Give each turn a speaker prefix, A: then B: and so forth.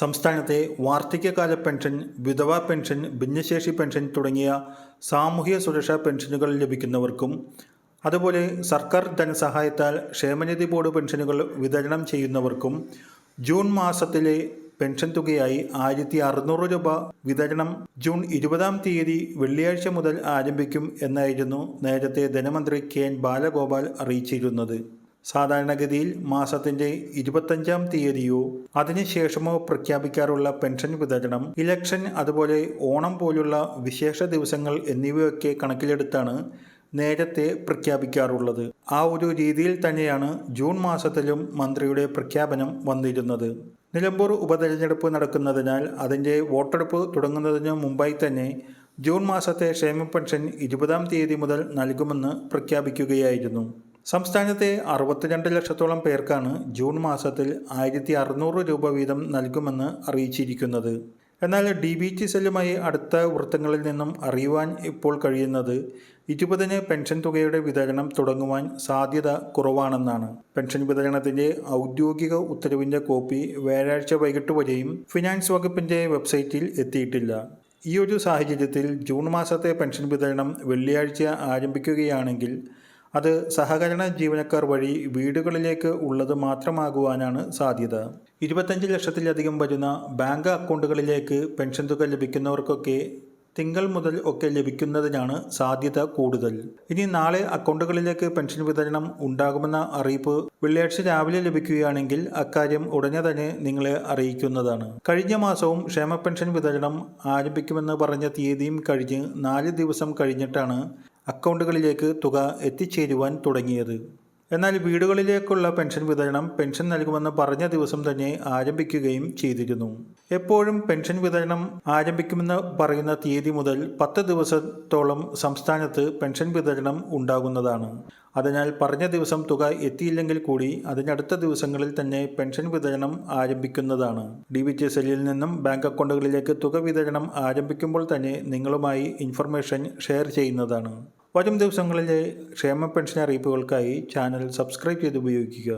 A: സംസ്ഥാനത്തെ വാർദ്ധക്യകാല പെൻഷൻ വിധവാ പെൻഷൻ ഭിന്നശേഷി പെൻഷൻ തുടങ്ങിയ സാമൂഹ്യ സുരക്ഷാ പെൻഷനുകൾ ലഭിക്കുന്നവർക്കും അതുപോലെ സർക്കാർ ധനസഹായത്താൽ ക്ഷേമനിധി ബോർഡ് പെൻഷനുകൾ വിതരണം ചെയ്യുന്നവർക്കും ജൂൺ മാസത്തിലെ പെൻഷൻ തുകയായി ആയിരത്തി അറുന്നൂറ് രൂപ വിതരണം ജൂൺ ഇരുപതാം തീയതി വെള്ളിയാഴ്ച മുതൽ ആരംഭിക്കും എന്നായിരുന്നു നേരത്തെ ധനമന്ത്രി കെ എൻ ബാലഗോപാൽ അറിയിച്ചിരുന്നത്. സാധാരണഗതിയിൽ മാസത്തിന്റെ ഇരുപത്തഞ്ചാം തീയതിയോ അതിനുശേഷമോ പ്രഖ്യാപിക്കാറുള്ള പെൻഷൻ വിതരണം ഇലക്ഷൻ അതുപോലെ ഓണം പോലുള്ള വിശേഷ ദിവസങ്ങൾ എന്നിവയൊക്കെ കണക്കിലെടുത്താണ് നേരത്തെ പ്രഖ്യാപിക്കാറുള്ളത്. ആ ഒരു രീതിയിൽ തന്നെയാണ് ജൂൺ മാസത്തിലും മന്ത്രിയുടെ പ്രഖ്യാപനം വന്നിരുന്നത്. നിലമ്പൂർ ഉപതെരഞ്ഞെടുപ്പ് നടക്കുന്നതിനാൽ അതിന്റെ വോട്ടെടുപ്പ് തുടങ്ങുന്നതിന് മുമ്പായി തന്നെ ജൂൺ മാസത്തെ ക്ഷേമ പെൻഷൻ ഇരുപതാം തീയതി മുതൽ നൽകുമെന്ന് പ്രഖ്യാപിക്കുകയായിരുന്നു. സംസ്ഥാനത്തെ അറുപത്തിരണ്ട് ലക്ഷത്തോളം പേർക്കാണ് ജൂൺ മാസത്തിൽ ആയിരത്തി അറുന്നൂറ് രൂപ വീതം നൽകുമെന്ന് അറിയിച്ചിരിക്കുന്നത്. എന്നാൽ ഡി ബി ടി സെല്ലുമായി അടുത്ത വൃത്തങ്ങളിൽ നിന്നും അറിയുവാൻ ഇപ്പോൾ കഴിയുന്നത് ഇരുപതിന് പെൻഷൻ തുകയുടെ വിതരണം തുടങ്ങുവാൻ സാധ്യത കുറവാണെന്നാണ്. പെൻഷൻ വിതരണത്തിന്റെ ഔദ്യോഗിക ഉത്തരവിന്റെ കോപ്പി വ്യാഴാഴ്ച വൈകിട്ട് വരെയും ഫിനാൻസ് വകുപ്പിന്റെ വെബ്സൈറ്റിൽ എത്തിയിട്ടില്ല. ഈ ഒരു സാഹചര്യത്തിൽ ജൂൺ മാസത്തെ പെൻഷൻ വിതരണം വെള്ളിയാഴ്ച ആരംഭിക്കുകയാണെങ്കിൽ അത് സഹകരണ ജീവനക്കാർ വഴി വീടുകളിലേക്ക് ഉള്ളത് മാത്രമാകുവാനാണ് സാധ്യത. ഇരുപത്തഞ്ച് ലക്ഷത്തിലധികം വരുന്ന ബാങ്ക് അക്കൗണ്ടുകളിലേക്ക് പെൻഷൻ തുക ലഭിക്കുന്നവർക്കൊക്കെ തിങ്കൾ മുതൽ ഒക്കെ ലഭിക്കുന്നതിനാണ് സാധ്യത കൂടുതൽ. ഇനി നാളെ അക്കൗണ്ടുകളിലേക്ക് പെൻഷൻ വിതരണം ഉണ്ടാകുമെന്ന അറിയിപ്പ് വെള്ളിയാഴ്ച രാവിലെ ലഭിക്കുകയാണെങ്കിൽ അക്കാര്യം ഉടനെ തന്നെ നിങ്ങളെ അറിയിക്കുന്നതാണ്. കഴിഞ്ഞ മാസവും ക്ഷേമ പെൻഷൻ വിതരണം ആരംഭിക്കുമെന്ന് പറഞ്ഞ തീയതിയും കഴിഞ്ഞ് നാല് ദിവസം കഴിഞ്ഞിട്ടാണ് അക്കൗണ്ടുകളിലേക്ക് തുക എത്തിച്ചേരുവാൻ തുടങ്ങിയത്. എന്നാൽ വീടുകളിലേക്കുള്ള പെൻഷൻ വിതരണം പെൻഷൻ നൽകുമെന്ന് പറഞ്ഞ ദിവസം തന്നെ ആരംഭിക്കുകയും ചെയ്തിരുന്നു. എപ്പോഴും പെൻഷൻ വിതരണം ആരംഭിക്കുമെന്ന് പറയുന്ന തീയതി മുതൽ പത്ത് ദിവസത്തോളം സംസ്ഥാനത്ത് പെൻഷൻ വിതരണം ഉണ്ടാകുന്നതാണ്. അതിനാൽ പറഞ്ഞ ദിവസം തുക എത്തിയില്ലെങ്കിൽ കൂടി അതിനടുത്ത ദിവസങ്ങളിൽ തന്നെ പെൻഷൻ വിതരണം ആരംഭിക്കുന്നതാണ്. ഡി വി ടി സെല്ലിൽ നിന്നും ബാങ്ക് അക്കൗണ്ടുകളിലേക്ക് തുക വിതരണം ആരംഭിക്കുമ്പോൾ തന്നെ നിങ്ങളുമായി ഇൻഫർമേഷൻ ഷെയർ ചെയ്യുന്നതാണ്. വരും ദിവസങ്ങളിലെ ക്ഷേമ പെൻഷൻ അറിയിപ്പുകൾക്കായി ചാനൽ സബ്സ്ക്രൈബ് ചെയ്ത് ഉപയോഗിക്കുക.